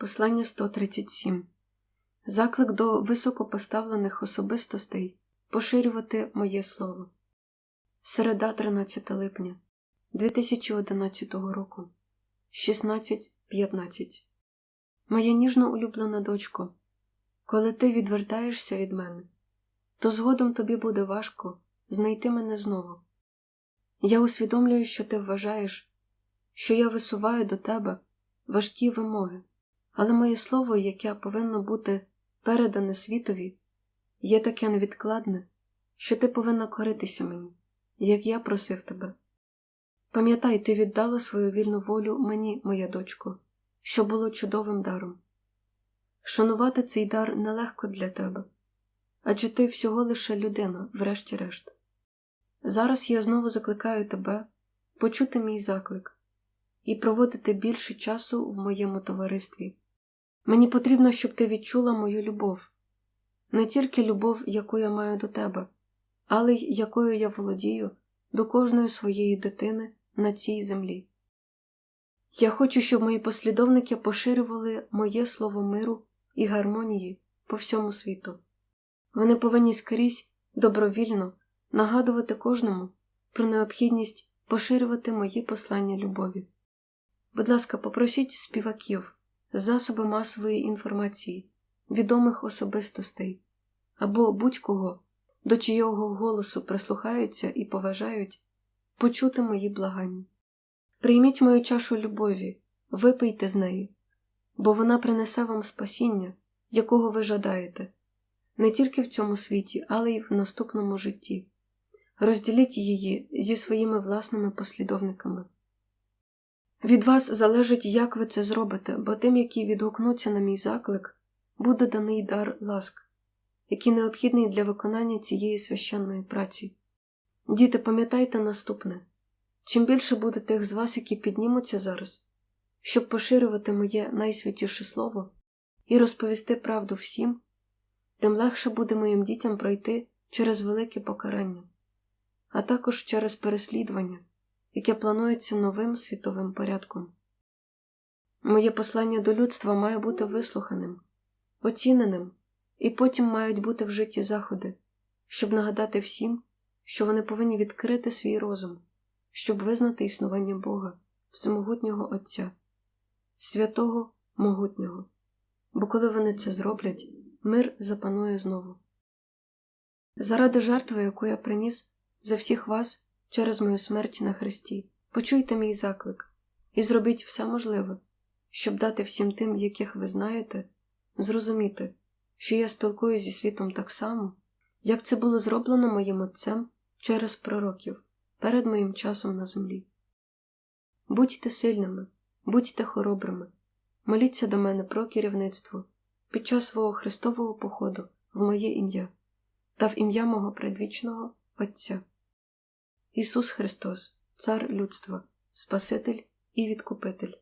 Послання 137 Заклик до високопоставлених особистостей поширювати моє слово. Середа 13 липня 2011 року 16.15 Моя ніжно улюблена дочко, коли ти відвертаєшся від мене, то згодом тобі буде важко знайти мене знову. Я усвідомлюю, що ти вважаєш, що я висуваю до тебе важкі вимоги, але моє слово, яке повинно бути передане світові, є таке невідкладне, що ти повинна коритися мені, як я просив тебе. Пам'ятай, ти віддала свою вільну волю мені, моя дочко, що було чудовим даром. Шанувати цей дар нелегко для тебе, адже ти всього лише людина, врешті-решт. Зараз я знову закликаю тебе почути мій заклик і проводити більше часу в моєму товаристві. Мені потрібно, щоб ти відчула мою любов, не тільки любов, яку я маю до тебе, але й якою я володію до кожної своєї дитини на цій землі. Я хочу, щоб мої послідовники поширювали моє слово миру і гармонії по всьому світу. Вони повинні скрізь добровільно нагадувати кожному про необхідність поширювати мої послання любові. Будь ласка, попросіть співаків, засоби масової інформації, відомих особистостей або будь-кого, до чийого голосу прислухаються і поважають, почути мої благання. Прийміть мою чашу любові, випийте з неї, бо вона принесе вам спасіння, якого ви жадаєте, не тільки в цьому світі, але й в наступному житті. Розділіть її зі своїми власними послідовниками. Від вас залежить, як ви це зробите, бо тим, які відгукнуться на мій заклик, буде даний дар ласк, який необхідний для виконання цієї священної праці. Діти, пам'ятайте наступне чим більше буде тих з вас, які піднімуться зараз, щоб поширювати моє найсвятіше слово і розповісти правду всім, тим легше буде моїм дітям пройти через велике покарання, а також через переслідування яке планується новим світовим порядком. Моє послання до людства має бути вислуханим, оціненим, і потім мають бути вжиті заходи, щоб нагадати всім, що вони повинні відкрити свій розум, щоб визнати існування Бога, всемогутнього Отця, святого могутнього, бо коли вони це зроблять, мир запанує знову. Заради жертви, яку я приніс за всіх вас через мою смерть на Христі. Почуйте мій заклик і зробіть все можливе, щоб дати всім тим, яких ви знаєте, зрозуміти, що я спілкуюся зі світом так само, як це було зроблено моїм отцем через пророків перед моїм часом на землі. Будьте сильними, будьте хоробрими, моліться до мене про керівництво під час свого Христового походу в моє ім'я та в ім'я мого предвічного Отця. Ісус Христос, Цар людства, Спаситель і Відкупитель.